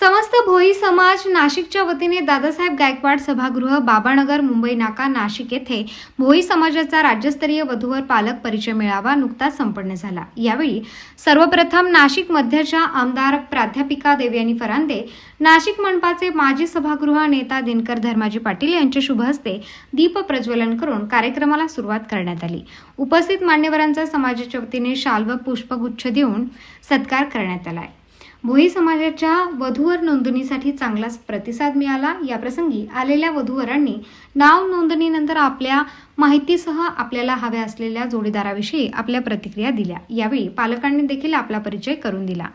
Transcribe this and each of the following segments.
समस्त भोई समाज नाशिकच्या वतीने दादासाहेब गायकवाड सभागृह बाबानगर मुंबई नाका नाशिक येथे भोई समाजाचा राज्यस्तरीय वधूवर पालक परिचय मेळावा नुकताच संपन्न झाला. यावेळी सर्वप्रथम नाशिक मध्यच्या आमदार प्राध्यापिका देवयानी फरांदे नाशिक मनपाचे माजी सभागृह नेता दिनकर धर्माजी पाटील यांच्या शुभ हस्ते दीप प्रज्वलन करून कार्यक्रमाला सुरुवात करण्यात आली. उपस्थित मान्यवरांचा समाजाच्या वतीने शाल व पुष्पगुच्छ देऊन सत्कार करण्यात आलाय. भोई समाजाच्या वधूवर नोंदणीसाठी चांगलाच प्रतिसाद मिळाला. याप्रसंगी आलेल्या वधूवरांनी नाव नोंदणीनंतर आपल्या माहितीसह आपल्याला हव्या असलेल्या जोडीदाराविषयी आपल्या प्रतिक्रिया दिल्या. यावेळी पालकांनी देखील आपला परिचय करून दिला.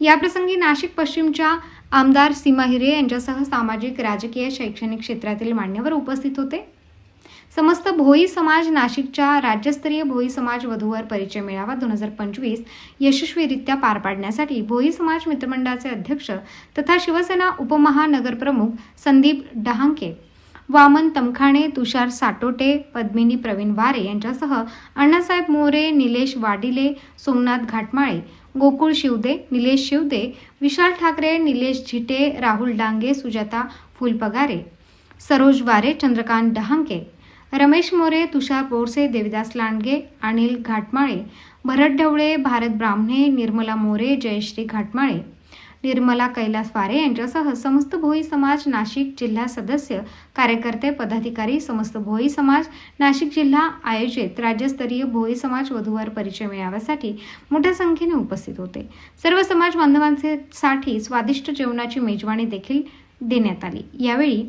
याप्रसंगी नाशिक पश्चिमच्या आमदार सीमा हिरे यांच्यासह सामाजिक राजकीय शैक्षणिक क्षेत्रातील मान्यवर उपस्थित होते. समस्त भोई समाज नाशिकच्या राज्यस्तरीय भोई समाज वधूवर परिचय मेळावा दोन हजार पंचवीस यशस्वीरित्या पार पाडण्यासाठी भोई समाज मित्रमंडळाचे अध्यक्ष तथा शिवसेना उपमहानगरप्रमुख संदीप डहांके वामन तमखाणे तुषार साटोटे पद्मिनी प्रवीण वारे यांच्यासह अण्णासाहेब मोरे निलेश वाडिले सोमनाथ घाटमाळे गोकुळ शिवदे निलेश शिवदे विशाल ठाकरे निलेश झिटे राहुल डांगे सुजाता फुलपगारे सरोज वारे चंद्रकांत डहांके रमेश मोरे तुषार बोरसे देविदास लांडगे अनिल घाटमाळे भरत ढवळे भारत ब्राह्मणे निर्मला मोरे जयश्री घाटमाळे निर्मला कैलास वारे यांच्यासह समस्त भोई समाज नाशिक जिल्हा सदस्य कार्यकर्ते पदाधिकारी समस्त भोई समाज नाशिक जिल्हा आयोजित राज्यस्तरीय भोई समाज वधूवर परिचय मिळाव्यासाठी मोठ्या संख्येने उपस्थित होते. सर्व समाज बांधवांसाठी स्वादिष्ट जेवणाची मेजवानी देखील देण्यात आली. यावेळी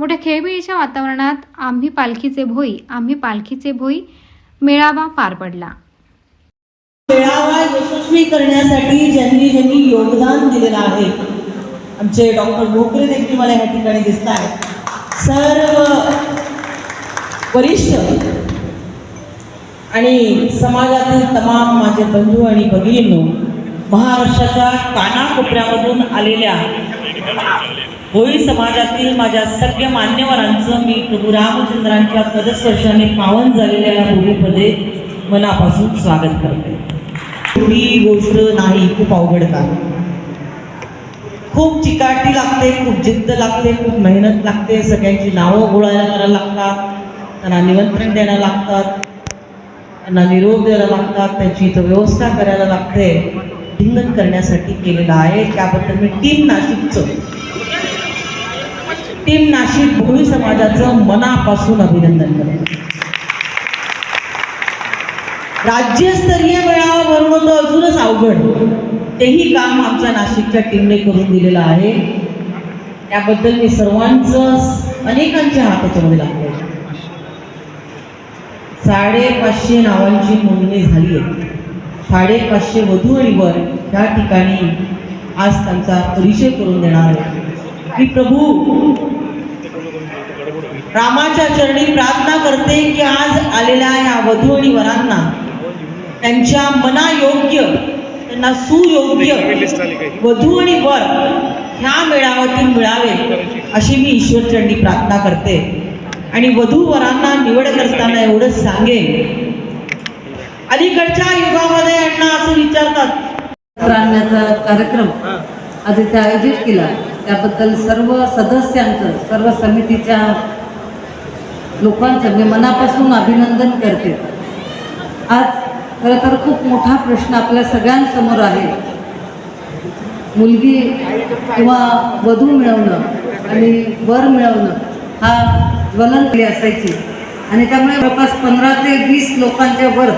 मोठ्या खेळबिळीच्या वातावरणात आम्ही पालखीचे भोई आम्ही पालखीचे भोई मेळावा पार पडला. मेळावा यशस्वी करण्यासाठी ज्यांनी ज्यांनी योगदान दिलेलं आहे आमचे डॉक्टर भोकरे देखील मला या ठिकाणी दिसत आहेत. सर्व वरिष्ठ आणि समाजातील तमाम माझे बंधू आणि भगिनींनो महाराष्ट्राच्या कानाकोपऱ्यामधून आलेल्या होळी समाजातील माझ्या सगळ्या मान्यवरांचं मी प्रभू रामचंद्रांच्या पदस्पर्शाने पावन झालेल्या या भूमीमध्ये मनापासून स्वागत करते. ही गोष्ट नाही खूप अवघड का खूप चिकाटी लागते खूप जिद्द लागते खूप मेहनत लागते सगळ्यांची नावं गोळायला करायला लागतात त्यांना निमंत्रण द्यायला लागतात त्यांना निरोप द्यायला लागतात त्यांची इथं व्यवस्था करायला लागते. हिंगण करण्यासाठी केलेलं आहे त्याबद्दल मी टीम नाशिकचं. टीम नाशिक भोळी समाजाचं मनापासून अभिनंदन करतो राज्यस्तरीय मेळावा भरवणं तर अजूनच अवघड. तेही काम आमच्या नाशिकच्या टीमने करून दिलेलं आहे. त्याबद्दल मी सर्वांचं अनेकांचे हाताच्यामध्ये त्याच्यामध्ये लागले साडेपाचशे नावांची नोंदणी झाली आहे. साडेपाचशे वधू आणि वर या ठिकाणी आज त्यांचा परिचय करून देणार आहे. की प्रभू रामाच्या चरणी प्रार्थना करते की आज आलेल्या या वधू आणि वरांना त्यांच्या मनायोग्य त्यांना सुयोग्य वधू आणि वर ह्या मेळाव्यातून मिळावे अशी मी ईश्वर चरणी प्रार्थना करते. आणि वधू वरांना निवड करताना एवढंच सांगेन. अलीकडच्या युगामध्ये यांना असं विचारतात. आणण्याचा कार्यक्रम आज इथे आयोजित केला. त्याबद्दल सर्व सदस्यांचं सर्व समितीच्या लोकांचं मी मनापासून अभिनंदन करते. आज खरं तर खूप मोठा प्रश्न आपल्या सगळ्यांसमोर आहे. मुलगी किंवा वधू मिळवणं आणि वर मिळवणं हा ज्वलंत असायची. आणि त्यामुळे जवळपास पंधरा ते वीस लोकांच्या वर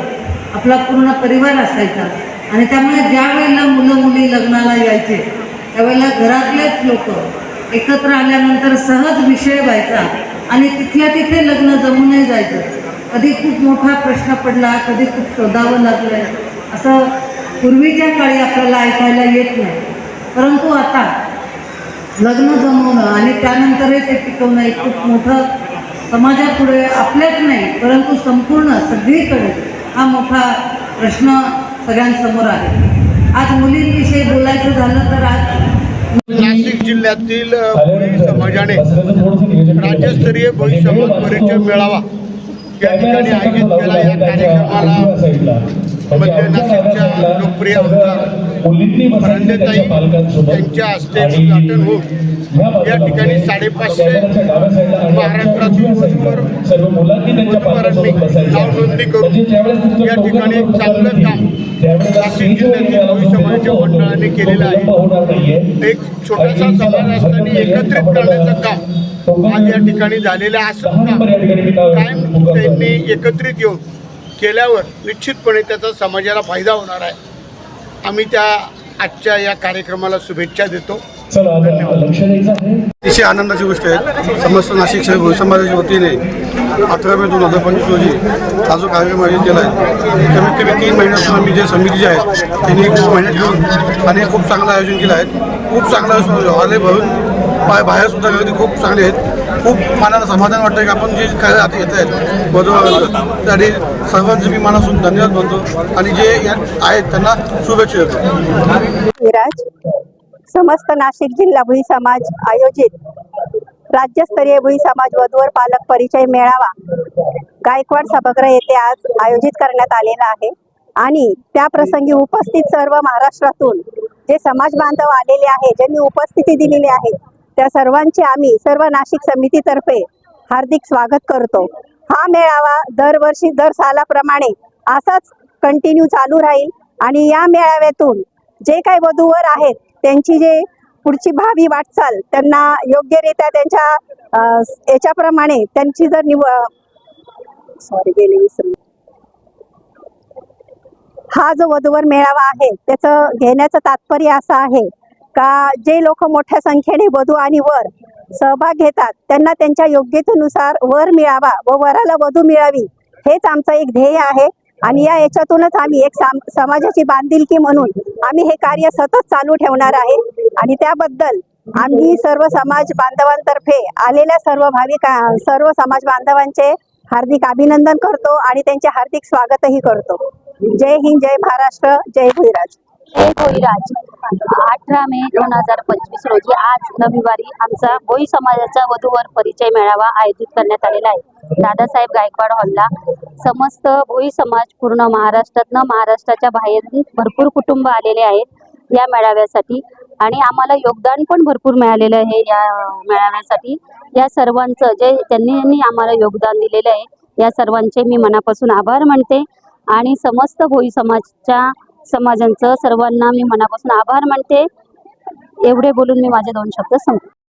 आपला पूर्ण परिवार असायचा. आणि त्यामुळे ज्या वेळेला मुलं मुली लग्नाला यायचे त्यावेळेला घरातलेच लोक एकत्र आल्यानंतर सहज विषय व्हायचा आणि तिथल्या तिथे लग्न जमूनही जायचं. कधी खूप मोठा प्रश्न पडला कधी खूप शोधावं लागलं. असं पूर्वीच्या काळी आपल्याला ऐकायला येत नाही. परंतु आता लग्न जमवणं आणि त्यानंतरही ते टिकवणं हे खूप मोठं समाजापुढे आपल्याच नाही परंतु संपूर्ण सगळीकडे हा मोठा प्रश्न सगळ्यांसमोर आहे. आज मुलींविषयी बोलायचं झालं तर आज नाशिक जिल्ह्यातील भोई समाजाने राज्यस्तरीय भोई समाज परिचय मेळावा या ठिकाणी आयोजित केला. या कार्यक्रमाला मध्य नाशिकच्या लोकप्रिय आमदार परांदेताई यांच्या हस्ते उद्घाटन होऊन या ठिकाणी साडेपाचशे महाराष्ट्रातील वधूवर वधूवरांनी नाव नोंदणी करून या ठिकाणी एक चांगलं काम नाशिक जिल्ह्यातील भोई समाजाच्या मंडळाने केलेलं आहे. एक छोटासा समाज असताना एकत्रित करण्याचं काम आज या ठिकाणी झालेलं असं काम कायम त्यांनी एकत्रित येऊन केल्यावर निश्चितपणे त्याचा समाजाला फायदा होणार आहे. आम्ही त्या आजच्या या कार्यक्रमाला शुभेच्छा देतो. अतिशय आनंदाची गोष्ट आहे. समस्त नाशिक शहर समाजाच्या वतीने अठरा मे दोन हजार पंचवीस रोजी हा जो कार्यक्रम आयोजित केला आहे. कमीत कमी तीन महिन्यापासून आम्ही जे समिती जे आहेत त्यांनी खूप मेहनत घेऊन आणि खूप चांगलं आयोजन केलं आहे. खूप चांगलं आले भरून. बाहेर बाहेर सुद्धा गर्दी खूप चांगली आहेत. खूप मनाला समाधान वाटतं की आपण जे काय आता येत आहेत वधूवर त्यासाठी सर्वांचे मी मनासून धन्यवाद म्हणतो आणि जे आहेत त्यांना शुभेच्छा देतो. विराज समस्त नाशिक जिल्हा भुई समाज आयोजित राज्यस्तरीय भुई समाज वधूवर पालक परिचय मेळावा गायकवाड सभागृह येथे आज आयोजित करण्यात आलेला आहे. आणि त्या प्रसंगी उपस्थित सर्व महाराष्ट्रातून जे समाज बांधव आलेले आहे ज्यांनी उपस्थिती दिलेली आहे त्या सर्वांचे आम्ही सर्व नाशिक समितीतर्फे हार्दिक स्वागत करतो. हा मेळावा दरवर्षी दर सालाप्रमाणे असाच कंटिन्यू चालू राहील आणि या मेळाव्यातून जे काही वधूवर आहेत त्यांची जे पुढची भावी वाटचाल त्यांना योग्यरित्या त्यांच्या याच्याप्रमाणे त्यांची जर निव सॉरी गेले हा जो वधूवर मेळावा आहे त्याचं घेण्याचं तात्पर्य असं आहे का जे लोक मोठ्या संख्येने वधू आणि वर सहभाग घेतात त्यांना त्यांच्या योग्यतेनुसार वर मिळावा व वराला वधू मिळावी हेच आमचं एक ध्येय आहे. आणि या याच्यातूनच आम्ही एक साम समाजाची बांधिलकी म्हणून आम्ही हे कार्य सतत चालू ठेवणार आहे. आणि त्याबद्दल आम्ही सर्व समाज बांधवांतर्फे आलेल्या सर्व भाविका सर्व समाज बांधवांचे हार्दिक अभिनंदन करतो आणि त्यांचे हार्दिक स्वागतही करतो. जय हिंद जय महाराष्ट्र जय भुईराज. हे भोईराज अठरा मे दोन हजार पंचवीस रोजी आज रविवारी आमचा भोई समाजाचा वधूवर परिचय मेळावा आयोजित करण्यात आलेला आहे. दादासाहेब गायकवाड हॉलला समस्त भोई समाज पूर्ण महाराष्ट्रातनं महाराष्ट्राच्या बाहेर भरपूर कुटुंब आलेले आहेत या मेळाव्यासाठी आणि आम्हाला योगदान पण भरपूर मिळालेलं आहे या मेळाव्यासाठी. या सर्वांचं जे त्यांनी आम्हाला योगदान दिलेलं आहे या सर्वांचे मी मनापासून आभार मानते आणि समस्त भोई समाजच्या समाजांचं सर्वांना मी मनापासून आभार मानते. एवढे बोलून मी माझे दोन शब्द संपते